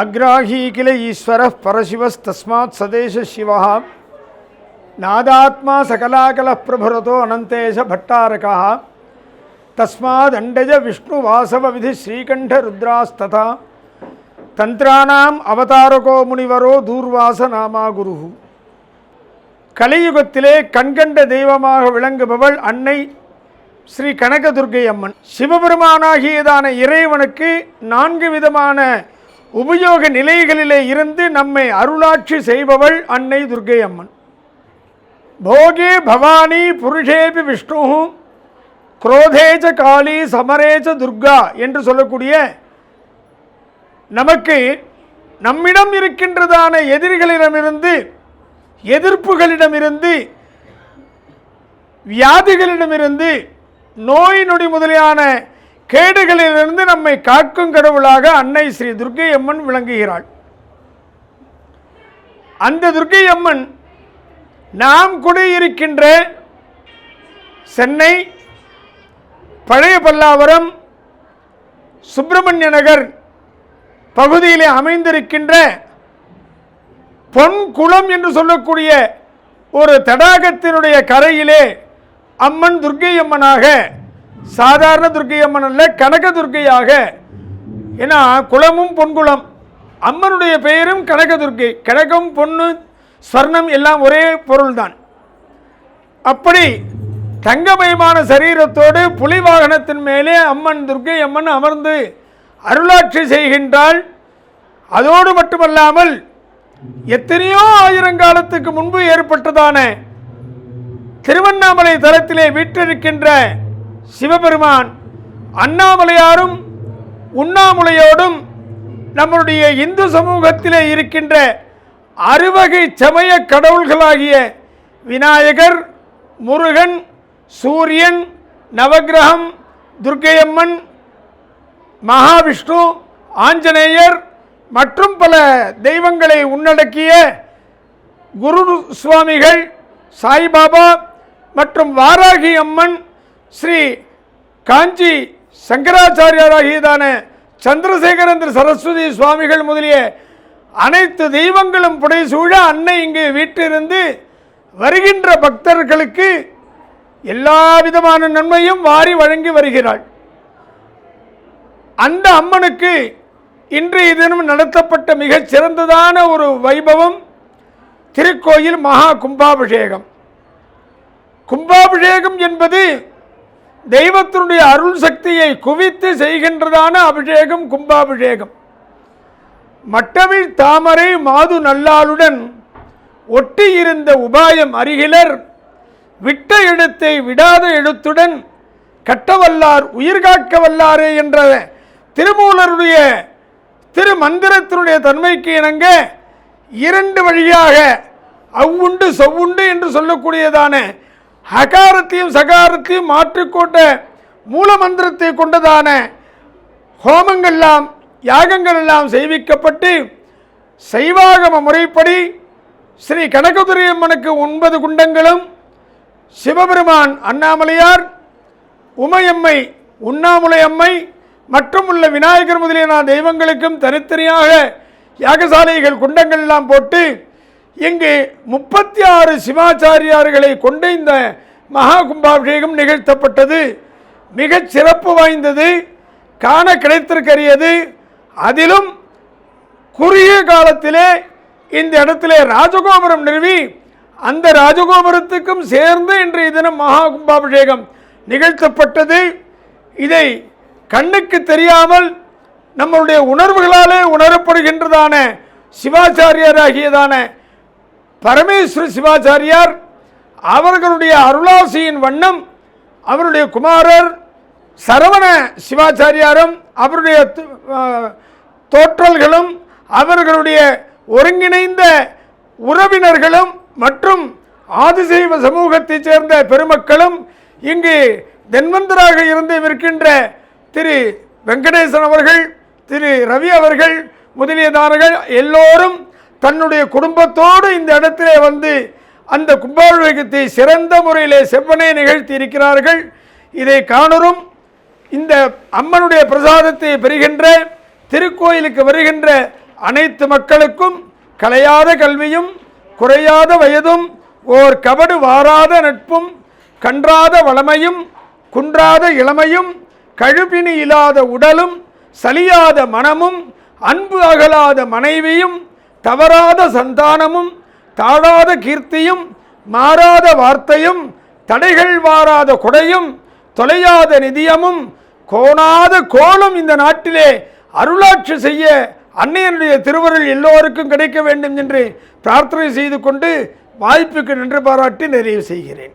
அக்ராஹி கில ஈஸ்வர பரசிவஸ்தஸ்மாத் சதேச சிவா நாதாத்மா சகலாகல பிரபுரதோ அனந்தேஷ பட்டாரகா. தஸ்மாத் அண்டஜ விஷ்ணு வாசவ விதி ஸ்ரீகண்ட ருத்ராஸ்ததா. தந்திராணாம் அவதாரகோ முனிவரோ தூர்வாச நாமா குரு கலியுகத்திலே கண்கண்ட தெய்வமாக விளங்குபவள் அன்னை ஸ்ரீ கனகதுர்கை அம்மன் சிவபெருமானாகியதான இறைவனுக்கு நான்கு விதமான உபயோக நிலைகளிலே இருந்து நம்மை அருளாட்சி செய்பவள் அன்னை துர்கை அம்மன் போகே பவானி புருஷேபி விஷ்ணு குரோதேஜ காளி சமரேஜ துர்கா என்று சொல்லக்கூடிய நமக்கு நம்மிடம் இருக்கின்றதான எதிரிகளிடமிருந்து எதிர்ப்புகளிடமிருந்து வியாதிகளிடமிருந்து நோய் நொடி முதலியான கேடுகளிலிருந்து நம்மை காக்கும் கடவுளாக அன்னை ஸ்ரீ துர்க்கை அம்மன் விளங்குகிறாள். அந்த துர்க்கை அம்மன் நாம் குடியிருக்கின்ற சென்னை பழைய பல்லாவரம் சுப்பிரமணிய நகர் பகுதியிலே அமைந்திருக்கின்ற பொன் குளம் என்று சொல்லக்கூடிய ஒரு தடாகத்தினுடைய கரையிலே அம்மன் துர்க்கை அம்மனாக சாதாரண துர்க்கை அம்மன் அல்ல கனக துர்க்கையாக. ஏன்னா குளமும் பொன்குளம் அம்மனுடைய பெயரும் கனக துர்க்கை. கனகம் பொண்ணு ஸ்வர்ணம் எல்லாம் ஒரே பொருள்தான். அப்படி தங்கமயமான சரீரத்தோடு புலி வாகனத்தின் மேலே அம்மன் துர்க்கை அம்மன் அமர்ந்து அருளாட்சி செய்கின்றாள். அதோடு மட்டுமல்லாமல் எத்தனையோ ஆயிரங்காலத்துக்கு முன்பு ஏற்பட்டதான திருவண்ணாமலை தலத்திலே வீற்றிருக்கின்ற சிவபெருமான் அண்ணாமலையாரும் உண்ணாமுலையோடும் நம்முடைய இந்து சமூகத்திலே இருக்கின்ற அறுவகை சமய கடவுள்களாகிய விநாயகர் முருகன் சூரியன் நவக்கிரகம் துர்க்கையம்மன் மகாவிஷ்ணு ஆஞ்சநேயர் மற்றும் பல தெய்வங்களை உள்ளடக்கிய குரு சுவாமிகள் சாய்பாபா மற்றும் வாராகி அம்மன் ஸ்ரீ காஞ்சி சங்கராச்சாரியாராகியதான சந்திரசேகரந்திர சரஸ்வதி சுவாமிகள் முதலிய அனைத்து தெய்வங்களும் புடைசூழ அன்னை இங்கு வீட்டிலிருந்து வருகின்ற பக்தர்களுக்கு எல்லா விதமான நன்மையும் வாரி வழங்கி வருகிறாள். அந்த அம்மனுக்கு இன்றைய தினம் நடத்தப்பட்ட மிகச் சிறந்ததான ஒரு வைபவம் திருக்கோயில் மகா கும்பாபிஷேகம். கும்பாபிஷேகம் என்பது தெய்வத்தினுடைய அருள் சக்தியை குவித்து செய்கின்றதான அபிஷேகம் கும்பாபிஷேகம். மட்டமிழ் தாமரை மாது நல்லாளுடன் ஒட்டி இருந்த உபாயம் அருகிலர் விட்ட எழுத்தை விடாத எழுத்துடன் கட்டவல்லார் உயிர் காக்க வல்லாரே என்ற திருமூலருடைய திருமந்திரத்தினுடைய தன்மைக்கு இணங்க இரண்டு வழியாக அவ்வுண்டு செவ்வுண்டு என்று சொல்லக்கூடியதான ஹகாரத்தையும் சகாரத்தையும் மாற்றிக்கொண்ட மூல மந்திரத்தை கொண்டதான ஹோமங்கள்லாம் யாகங்கள் எல்லாம் செய்விக்கப்பட்டு சைவாகம முறைப்படி ஸ்ரீ கனகதுரை அம்மனுக்கு ஒன்பது குண்டங்களும் சிவபெருமான் அண்ணாமலையார் உமையம்மை உண்ணாமுலை அம்மை மற்றும் உள்ள விநாயகர் முதலிய தெய்வங்களுக்கும் தனித்தனியாக யாகசாலைகள் குண்டங்கள் எல்லாம் போட்டு இங்கு முப்பத்தி ஆறு சிவாச்சாரியார்களை கொண்ட இந்த மகா கும்பாபிஷேகம் நிகழ்த்தப்பட்டது. மிகச் சிறப்பு வாய்ந்தது காண கிடைத்திருக்கரியது. அதிலும் குறுகிய காலத்திலே இந்த இடத்திலே ராஜகோபுரம் நிறுவி அந்த ராஜகோபுரத்துக்கும் சேர்ந்து இன்றைய தினம் மகா கும்பாபிஷேகம் நிகழ்த்தப்பட்டது. இதை கண்ணுக்கு தெரியாமல் நம்மளுடைய உணர்வுகளாலே உணரப்படுகின்றதான சிவாச்சாரியராகியதான பரமேஸ்வர சிவாச்சாரியார் அவர்களுடைய அருளாசியின் வண்ணம் அவருடைய குமாரர் சரவண சிவாச்சாரியாரும் அவருடைய தோற்றல்களும் அவர்களுடைய ஒருங்கிணைந்த உறவினர்களும் மற்றும் ஆதிசைவ சமூகத்தைச் சேர்ந்த பெருமக்களும் இங்கு தென்வந்தராக இருந்து இருக்கின்ற திரு வெங்கடேசன் அவர்கள் திரு ரவி அவர்கள் முதலியதானர்கள் எல்லோரும் தன்னுடைய குடும்பத்தோடு இந்த இடத்திலே வந்து அந்த கும்பாபிஷேகத்தை சிறந்த முறையிலே செவ்வனை நிகழ்த்தி இருக்கிறார்கள். இதை காணரும் இந்த அம்மனுடைய பிரசாதத்தை பெறுகின்ற திருக்கோயிலுக்கு வருகின்ற அனைத்து மக்களுக்கும் கலையாத கல்வியும் குறையாத வயதும் ஓர் கபடு வாராத நட்பும் கன்றாத வளமையும் குன்றாத இளமையும் கழுப்பினி இல்லாத உடலும் சலியாத மனமும் அன்பு அகலாத மனைவியும் தவறாத சந்தானமும் தாழாத கீர்த்தியும் மாறாத வார்த்தையும் தடைகள் வாராத கொடையும் தொலையாத நிதியமும் கோணாத கோலும் இந்த நாட்டிலே அருளாட்சி செய்ய அன்னையனுடைய திருவருள் எல்லோருக்கும் கிடைக்க வேண்டும் என்று பிரார்த்தனை செய்து கொண்டு வாய்ப்புக்கு நன்றி பாராட்டி நிறைவு செய்கிறேன்.